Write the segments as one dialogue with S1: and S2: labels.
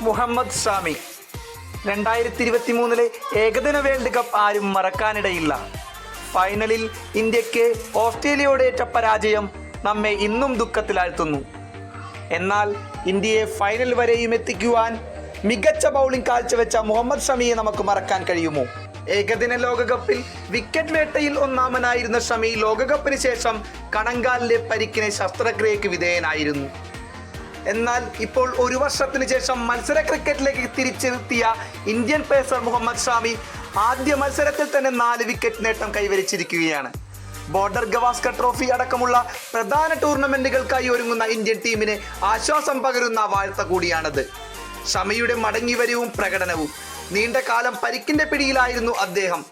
S1: മുഹമ്മദ് ഷാമി രണ്ടായിരത്തി ഇരുപത്തി മൂന്നിലെ ഏകദിന വേൾഡ് കപ്പ് ആരും മറക്കാനിടയില്ല. ഫൈനലിൽ ഇന്ത്യയ്ക്ക് ഓസ്ട്രേലിയയോടേറ്റ പരാജയം നമ്മെ ഇന്നും ദുഃഖത്തിലാഴ്ത്തുന്നു. എന്നാൽ ഇന്ത്യയെ ഫൈനൽ വരെയും എത്തിക്കുവാൻ മികച്ച ബൗളിംഗ് കാഴ്ചവെച്ച മുഹമ്മദ് ഷമിയെ നമുക്ക് മറക്കാൻ കഴിയുമോ? ഏകദിന ലോകകപ്പിൽ വിക്കറ്റ് വേട്ടയിൽ ഒന്നാമനായിരുന്ന ഷമി ലോകകപ്പിന് ശേഷം കണങ്കാലിലെ പരിക്കിനെ ശസ്ത്രക്രിയക്ക് വിധേയനായിരുന്നു. എന്നാൽ ഇപ്പോൾ ഒരു വർഷത്തിന് ശേഷം മത്സര ക്രിക്കറ്റിലേക്ക് തിരിച്ചെത്തിയ ഇന്ത്യൻ പേസർ മുഹമ്മദ് ഷാമി ആദ്യ മത്സരത്തിൽ തന്നെ നാല് വിക്കറ്റ് നേട്ടം കൈവരിച്ചിരിക്കുകയാണ്. ബോർഡർ ഗവാസ്കർ ട്രോഫി അടക്കമുള്ള പ്രധാന ടൂർണമെന്റുകൾക്കായി ഒരുങ്ങുന്ന ഇന്ത്യൻ ടീമിന് ആശ്വാസം പകരുന്ന വാഴ്ത്ത കൂടിയാണത്. ഷമിയുടെ മടങ്ങിവരവും പ്രകടനവും. നീണ്ട കാലം പരിക്കിന്റെ പിടിയിലായിരുന്നു അദ്ദേഹം.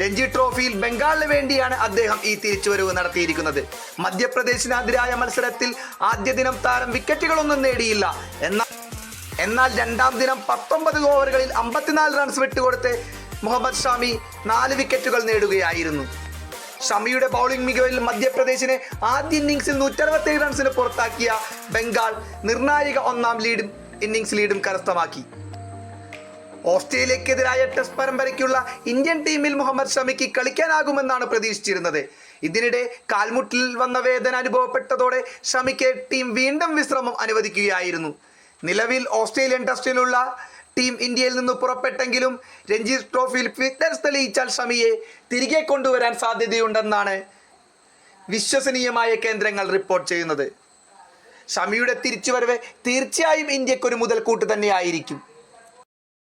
S1: രഞ്ജി ട്രോഫിയിൽ ബംഗാളിന് വേണ്ടിയാണ് അദ്ദേഹം ഈ തിരിച്ചുവരവ് നടത്തിയിരിക്കുന്നത്. മധ്യപ്രദേശിനെതിരായ മത്സരത്തിൽ ആദ്യ ദിനം താരം വിക്കറ്റുകളൊന്നും നേടിയില്ല. എന്നാൽ എന്നാൽ രണ്ടാം ദിനം പത്തൊമ്പത് ഓവറുകളിൽ അമ്പത്തിനാല് റൺസ് വിട്ടുകൊടുത്ത് മുഹമ്മദ് ഷാമി നാല് വിക്കറ്റുകൾ നേടുകയായിരുന്നു. ഷമിയുടെ ബൗളിംഗ് മികവിൽ മധ്യപ്രദേശിനെ ആദ്യ ഇന്നിംഗ്സിൽ നൂറ്ററുപത്തേഴ് റൺസിന് പുറത്താക്കിയ ബംഗാൾ നിർണായക ഒന്നാം ലീഡും ഇന്നിംഗ്സ് ലീഡും കരസ്ഥമാക്കി. ഓസ്ട്രേലിയക്കെതിരായ ടെസ്റ്റ് പരമ്പരയ്ക്കുള്ള ഇന്ത്യൻ ടീമിൽ മുഹമ്മദ് ഷമിക്ക് കളിക്കാനാകുമെന്നാണ് പ്രതീക്ഷിച്ചിരുന്നത്. ഇതിനിടെ കാൽമുട്ടിൽ വന്ന വേദന അനുഭവപ്പെട്ടതോടെ ഷമിക്ക് ടീം വീണ്ടും വിശ്രമം അനുവദിക്കുകയായിരുന്നു. നിലവിൽ ഓസ്ട്രേലിയൻ ടെസ്റ്റിലുള്ള ടീം ഇന്ത്യയിൽ നിന്ന് പുറപ്പെട്ടെങ്കിലും രഞ്ജി ട്രോഫിയിൽ ഫിറ്റ്നസ് തെളിയിച്ചാൽ ഷമിയെ തിരികെ കൊണ്ടുവരാൻ സാധ്യതയുണ്ടെന്നാണ് വിശ്വസനീയമായ കേന്ദ്രങ്ങൾ റിപ്പോർട്ട് ചെയ്യുന്നത്. ഷമിയുടെ തിരിച്ചുവരവ് തീർച്ചയായും ഇന്ത്യക്കൊരു മുതൽക്കൂട്ട് തന്നെയായിരിക്കും.